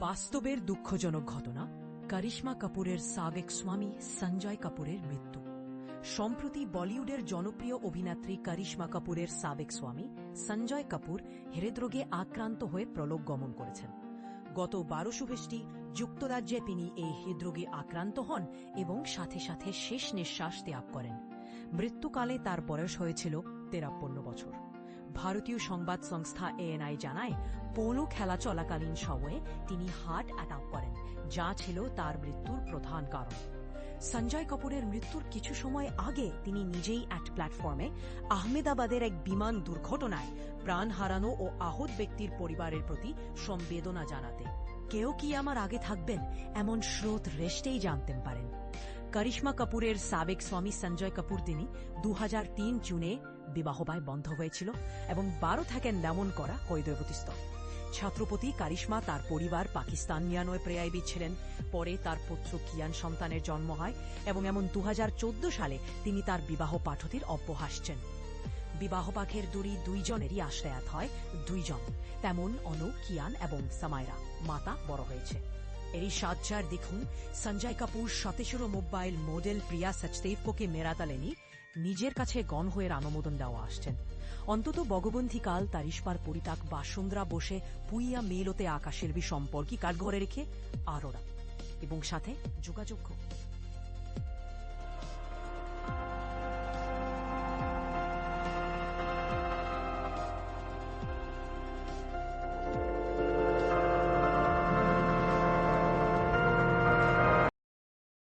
বাস্তবের দুঃখজনক ঘটনা, কারিশ্মা কাপুরের সাবেক স্বামী সঞ্জয় কাপুরের মৃত্যু। সম্প্রতি বলিউডের জনপ্রিয় অভিনেত্রী কারিশ্মা কাপুরের সাবেক স্বামী সঞ্জয় কাপুর হৃদরোগে আক্রান্ত হয়ে প্রলোক গমন করেছেন। গত বারোশো বৃষ্টি যুক্তরাজ্যে তিনি এই হৃদরোগে আক্রান্ত হন এবং সাথে সাথে শেষ নিঃশ্বাস ত্যাগ করেন। মৃত্যুকালে তার বয়স হয়েছিল তেরাপ্পন্ন বছর। ভারতীয় সংবাদ সংস্থা এএনআই জানায়, পোলো খেলা চলাকালীন সময়ে তিনি হার্ট অ্যাটাক করেন, যা ছিল তার মৃত্যুর প্রধান কারণ। সঞ্জয় কাপুরের মৃত্যুর কিছু সময় আগে তিনি নিজেই এক প্ল্যাটফর্মে আহমেদাবাদের এক বিমান দুর্ঘটনায় প্রাণ হারানো ও আহত ব্যক্তির পরিবারের প্রতি সম্বেদনা জানাতে। কেউ কি আমার আগে থাকবেন? এমন স্রোত রেস্টেই জানতেন পারেন। করিশ্মা কাপুরের সাবেক স্বামী সঞ্জয় কাপুর তিনি দু হাজার তিন জুনে বিবাহবায় বন্ধ হয়েছিল এবং বারো থাকেন নেমন করা হৈদয়বতীস্থ ছাত্রপতি কারিশ্মা তার পরিবার পাকিস্তান নিয়ানয় প্রেয়াইবি ছিলেন। পরে তার পুত্র কিয়ান সন্তানের জন্ম হয় এবং এমন দু হাজার চোদ্দ সালে তিনি তার বিবাহ পাঠতির অব্যহাসছেন বিবাহ পাখের দূরী দুইজনেরই আশ্রয়াত হয় দুইজন, তেমন অনু, কিয়ান এবং সামাইরা। মাতা বড় হয়েছে। এরই সাজ্জার দেখুন, সঞ্জয় কাপুর সতেশরো মোবাইল মডেল প্রিয়া সচদেবকে মেরাতালেনি নিজের কাছে গণ হয়ে রানমোদন দেওয়া আসছেন। অন্তত বগবন্ধিকাল তারিশপার পরিতাক বাসুন্দ্রা বসে পুইয়া মেলতে আকাশের বি সম্পর্কী কাঠঘরে রেখে আরোরা। এবং সাথে যোগাযোগ